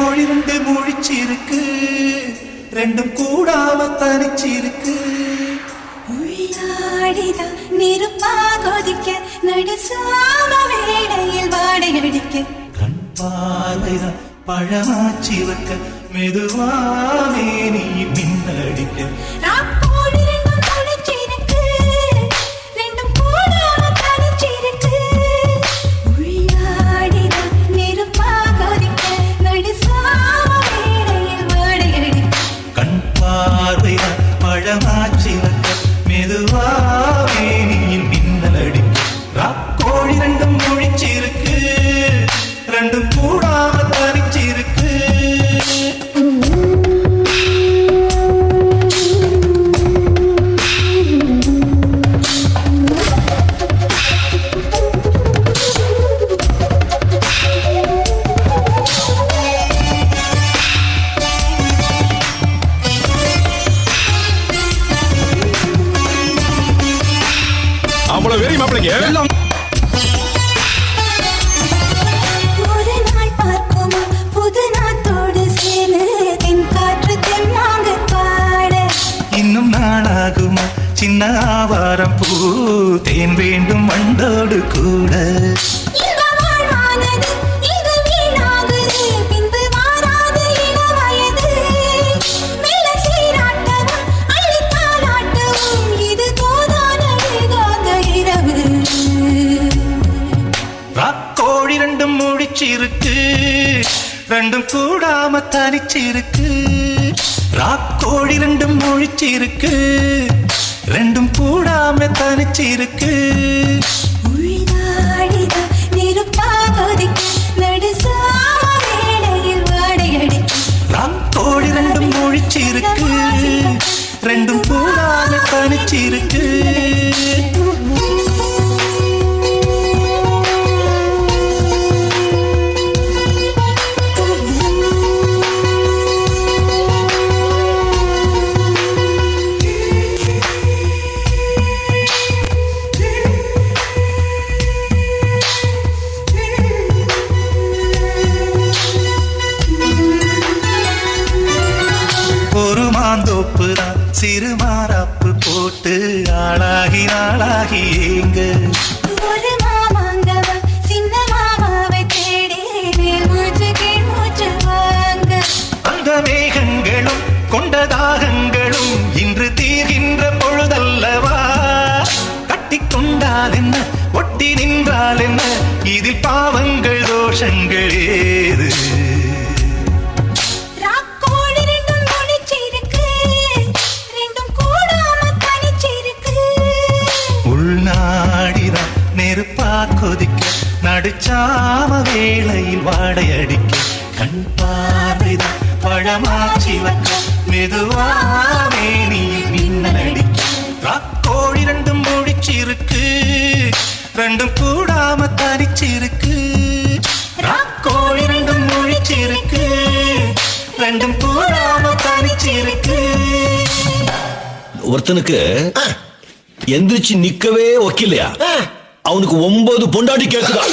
கோழிருந்து முழிச்சிருக்கு. ரெண்டும் கூடாம தனிச்சிருக்கு. உயிராடிதான் நெருப்பா கொதிக்க நடு சாம வேடையில் வாடை அடிக்க கண் பார்வைதான் பழமாச்சி வைக்க மெதுவாவே நீ பின்னடிக்க தென்னாங்க பாட. இன்னும் நாளாகுமா? சின்ன ஆவாரம் பூ. தேன் வேண்டும் வண்டோடு கூட. முடிச்சிருக்கு ரெண்டும் கூடாம தனிச்சிருக்கு. ராக்கோழி ரெண்டும் முழிச்சிருக்கு ரெண்டும் கூடாம தனிச்சிருக்கு. ராக்கோழி ரெண்டும் முழிச்சிருக்கு ரெண்டும் கூடாம தனிச்சிருக்கு. சிறு மாறாப்பு போட்டு ஆளாகி நாளாகி ஏங்க. ஒரு மாமாங்கவ சின்ன மாமாவை தேடி மூச்சு கீழ் மூச்சு வாங்க. அந்த மேகங்களும் கொண்ட தாகங்களும் இன்று தீர்கின்ற பொழுதல்லவா? கட்டிக்கொண்டால் என்ன ஒட்டி நின்றால் என்ன? இதில் பாவங்கள் தோஷங்கள் ஏது? நடுச்சாம வேளையில் வாடையடிக்க கண் பார்வைதான் பழமாச்சி வைக்க மெதுவாவே நீ மின்னடிக்க ராக்கோழி ரெண்டும் முடிச்சிருக்கு ரெண்டும் கூடாம தனிச்சிருக்கு. ராக்கோழி ரெண்டும் முழிச்சிருக்கு ரெண்டும் கூடாம தனிச்சிருக்கு. ஒருத்தனுக்கு எந்திரிச்சு நிக்கவே ஒக்கில்லையா? அவனுக்கு ஒன்பது பொண்டாட்டி கேக்குதா